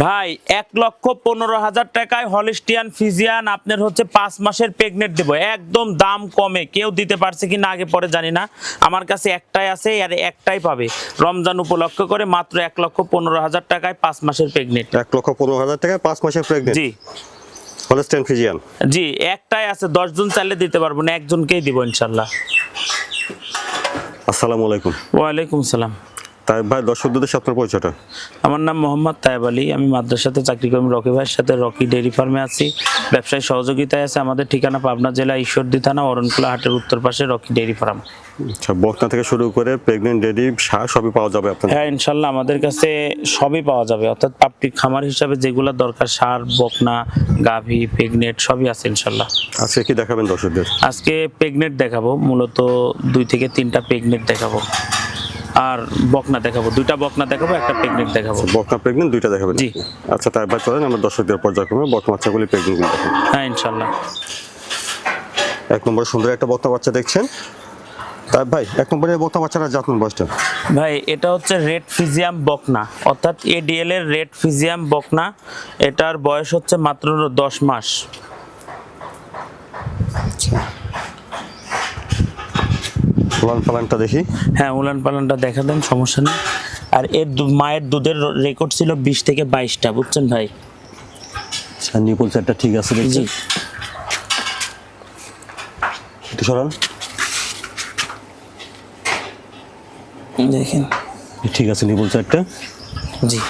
ভাই এক লক্ষ পনেরো হাজার টাকায় হলিস্টিয়ান ফিজিয়ান আপনার হচ্ছে পাঁচ মাসের প্রেগনেন্ট দেবো। একদম দাম কমে কেউ দিতে পারছে কি না আগে পরে জানি না। আমার কাছে একটাই আছে আর একটাই পাবে। রমজান উপলক্ষ করে মাত্র এক লক্ষ পনেরো হাজার টাকায় পাঁচ মাসের প্রেগনেন্ট এক লক্ষ পনেরো হাজার টাকায় পাঁচ মাসের প্রেগনেন্ট জি। Holstein Friesian? জি একটাই আছে দশজন চাইলে দিতে পারব না একজনকেই দিব ইনশাল্লাহ। আসসালামু আলাইকুম। ওয়ালাইকুম সালাম। তাই ভাই দর্শকদের সাথে পরিচয়টা? আমার নাম মোহাম্মদ তায়েব আলী। আমি মাদ্রাসাতে চাকরি করি রকি ভাইয়ের সাথে রকি ডেয়ারি ফার্মে আছি। ব্যবসায়ী সহযোগিতায় আছে আমাদের ঠিকানা পাবনা জেলা ঈশ্বরদী থানা অরণকুলা হাটের উত্তর পাশে রকি ডেয়ারি ফার্ম। আচ্ছা বকনা থেকে শুরু করে প্রেগনেন্ট রেডি সার সবই পাওয়া যাবে আপনার? হ্যাঁ ইনশাল্লাহ আমাদের কাছে সবই পাওয়া যাবে। অর্থাৎ পাপড়ি খামার হিসাবে যেগুলো দরকার সার বকনা গাভী প্রেগনেট সবই আছে ইনশাল্লাহ। আজকে কি দেখাবেন দর্শকদের? আজকে প্রেগনেট দেখাবো। মূলত দুই থেকে তিনটা প্রেগনেট দেখাবো। আর বকনা দেখাবো। দুইটা বকনা দেখাবো একটা প্রেগনেট দেখাবো। বকনা প্রেগনেন্ট দুইটা দেখাবেন? জি। আচ্ছা তাই ভাই চলেন আমরা দর্শকদের পর্যায়ক্রমে বর্তমান বাচ্চাগুলি প্রেগনেন্ট দেখেন হ্যাঁ ইনশাল্লাহ। এক নম্বরে সুন্দর একটা বক্তা বাচ্চা দেখছেন। তাই ভাই এক নম্বরে বক্তা বাচ্চারা জাতমান বয়সটা? ভাই এটা হচ্ছে রেড ফিজিয়াম বকনা। অর্থাৎ এডিএল এর রেড ফিজিয়াম বকনা। এটার বয়স হচ্ছে মাত্র দশ মাস। ফলান ফালানটা দেখি। হ্যাঁ উলান পালানটা দেখা দেন সমস্যা নেই। আর এর মায়ের দুধের রেকর্ড ছিল বিশ থেকে বাইশটা বুঝছেন ভাই? আচ্ছা নিপুল চারটা ঠিক আছে দেখছি। একটু সরান। দেখেন। ঠিক আছে নিপুল চারটা জি।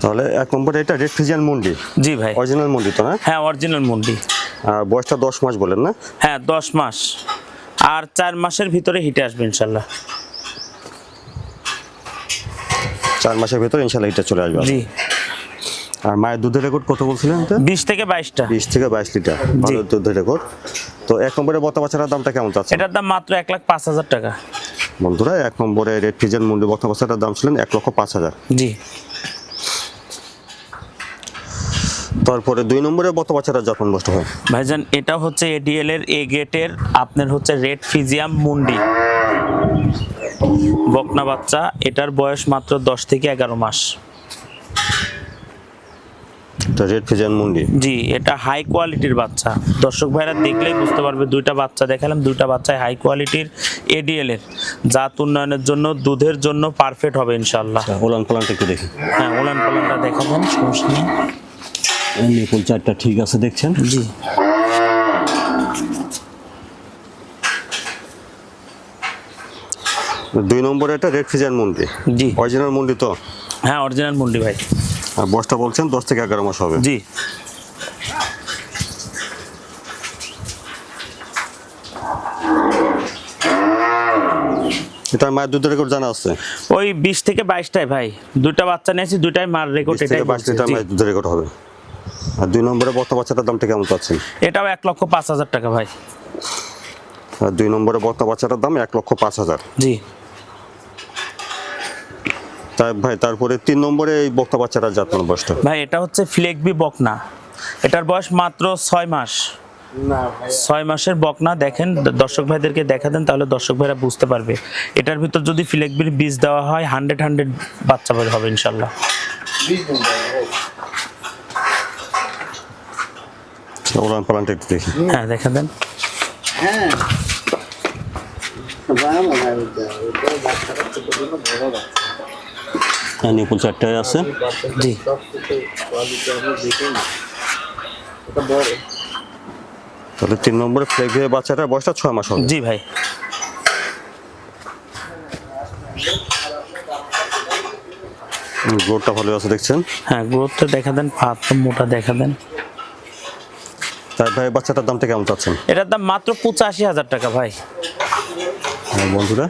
তাহলে এক নম্বরে এটা রেড ফিজিয়ান মুন্ডি। জি ভাই। অরিজিনাল মুন্ডি তো না? হ্যাঁ অরিজিনাল মুন্ডি। বয়সটা দশ মাস বলেন না? হ্যাঁ দশ মাস। আর চার মাসের ভিতরে হিটে আসবে ইনশাল্লাহ। চার মাসের ভিতরে ইনশাল্লাহ এটা চলে আসবে। জি। আর মায়ের দুধের রেকর্ড কত বলছিলেন তো বিশ থেকে বাইশটা। বিশ থেকে বাইশ লিটার ভালো দুধের রেকর্ড। তো এক নম্বরে বতা বাচ্চাটার দামটা কেমন চাচ্ছে এটার দাম মাত্র এক লাখ পাঁচ হাজার টাকা। বন্ধুরা এক নম্বরে রেড ফিজিয়ান মুন্ডি বতা বাচ্চাটার দাম ছিলেন এক লক্ষ পাঁচ হাজার। জি। তারপরে দুই নম্বরে বত বাচ্চাটার যত্ন নষ্ট হয়। ভাইজান এটা হচ্ছে এডিএল এর এ গেটের আপনার হচ্ছে রেড ফিজিয়াম মুন্ডি। বকনা বাচ্চা এটার বয়স মাত্র দশ থেকে এগারো মাস। এটা রেড ফিজিয়ান মুন্ডি। জি এটা হাই কোয়ালিটির বাচ্চা। দর্শক ভাইরা দেখলেই বুঝতে পারবে দুইটা বাচ্চা দেখালাম দুইটা বাচ্চায় হাই কোয়ালিটির এডিএল এর। জাত উন্নয়নের জন্য দুধের জন্য পারফেক্ট হবে ইনশাল্লাহ ওলান পালানটা একটু দেখি। হ্যাঁ ওলান পালানটা দেখাবেন সমস্যা নেই। নিপুল চারটা ঠিক আছে দেখছেন? জি। দুই নম্বরে এটা রেড মুন্ডি জি। অরিজিনাল মুন্ডি তো? হ্যাঁ অরিজিনাল মুন্ডি ভাই। আর বয়সটা বলছেন দশ থেকে এগারো মাস হবে। জি। এটার মায়ের দুধের রেকর্ড জানা আছে? ওই বিশ থেকে বাইশটায় ভাই। দুইটা বাচ্চা নিয়েছি দুইটাই মার রেকর্ড এটাই বাইশ লিটার মায়ের দুধের রেকর্ড হবে। আর দুই নম্বরে বত বাচ্চাটার দামটা কেমন পাচ্ছেন এটাও এক লক্ষ পাঁচ হাজার টাকা ভাই। আর দুই নম্বরে বত বাচ্চাটার দাম এক লক্ষ পাঁচ হাজার। জি। তাই ভাই তারপরে তিন নম্বরে এই বক্তা বাচ্চাটার যত্ন বয়সটা? ভাই এটা হচ্ছে ফ্লেগবি বকনা। এটার বয়স মাত্র ছয় মাস। ছয় মাসের বকনা দেখেন দর্শক ভাইদেরকে দেখা দেন তাহলে দর্শক ভাইরা বুঝতে পারবে। এটার ভিতর যদি ফ্লেগবির বীজ দেওয়া হয় হান্ড্রেড হান্ড্রেড বাচ্চা বের হবে ইনশাল্লাহ। ওলান পালানটা একটু দেখি। হ্যাঁ দেখা দেন। হ্যাঁ। হ্যাঁ নিপুল চারটায় আছে। জি। তাহলে তিন নম্বরে ফ্লেগ হয়ে বাচ্চাটার বয়সটা ছয় মাস হবে। জি ভাই। গ্রোথটা ভালো আছে দেখছেন? হ্যাঁ গ্রোথটা দেখা দেন পাত মোটা দেখা দেন। তাই ভাই বাচ্চাটার দামটা কেমন চাচ্ছেন? এটার দাম মাত্র পঁচাশি হাজার টাকা ভাই। হ্যাঁ বন্ধুরা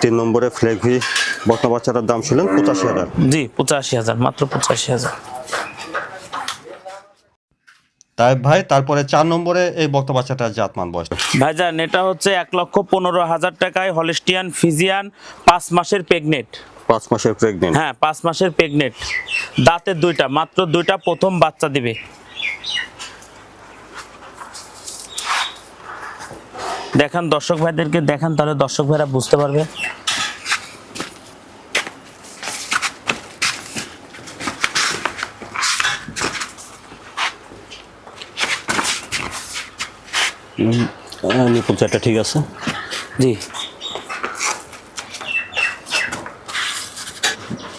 তিন নম্বরে ফ্লেগ ভি বর্তমান বাচ্চাটার দাম ছিলেন পঁচাশি হাজার। জি পঁচাশি হাজার মাত্র পঁচাশি হাজার। তাই ভাই তারপরে চার নম্বরে এই বক্তা বাচ্চাটার জাতমান বয়স। ভাইজান এটা হচ্ছে এক লক্ষ পনেরো হাজার টাকায় হলিস্টিয়ান ফিজিয়ান পাঁচ মাসের প্রেগনেট। পাঁচ মাসের প্রেগনেন্ট হ্যাঁ পাঁচ মাসের প্রেগনেট। দাঁতের দুইটা মাত্র দুইটা প্রথম বাচ্চা দিবে। দেখান দর্শক ভাইদেরকে দেখান তাহলে দর্শক ভাইরা বুঝতে পারবে। ঠিক আছে? জি।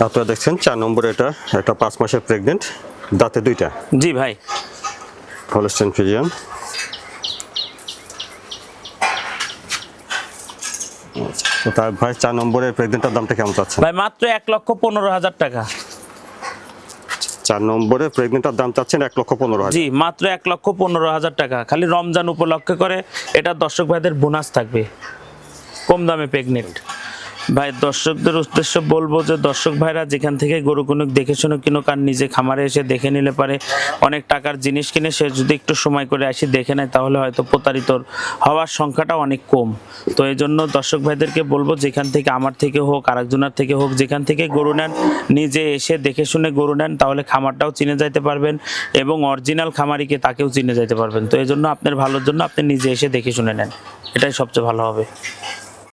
আপনারা দেখছেন চার নম্বর এটা একটা পাঁচ মাসের প্রেগনেন্ট দাঁতে দুইটা। জি ভাই। হলস্টেন তার ভাই চার নম্বরের প্রেগনেন্টের দামটা কেমন চাচ্ছেন? ভাই মাত্র এক লক্ষ পনেরো হাজার টাকা। চার নম্বরের প্রেগনেন্টের দাম চাচ্ছেন এক লক্ষ পনেরো হাজার। জি মাত্র এক লক্ষ পনেরো হাজার টাকা। খালি রমজান উপলক্ষে করে এটা দর্শক ভাইদের বোনাস থাকবে। কম দামে প্রেগনেন্ট ভাই, দর্শকদের উদ্দেশ্য বলব যে, দর্শক ভাইরা যেখান থেকে গরু কোনো দেখে শুনে কিনুক আর নিজে খামারে এসে দেখে নিলে পারে অনেক টাকার জিনিস কিনে। সে যদি একটু সময় করে আসি, দেখে নেয়, তাহলে হয়তো প্রতারিত হওয়ার সংখ্যাটা অনেক কম। তো এই জন্য দর্শক ভাইদেরকে বলব, যেখান থেকে আমার থেকে হোক, আরেকজনের থেকে হোক, যেখান থেকে গরু নেন, নিজে এসে দেখে শুনে গরু নেন, তাহলে খামারটাও চিনে যাইতে পারবেন এবং অরিজিনাল খামারিকে তাকেও চিনে যাইতে পারবেন। তো এই জন্য আপনার ভালোর জন্য আপনি নিজে এসে দেখে শুনে নেন। এটাই সবচেয়ে ভালো হবে।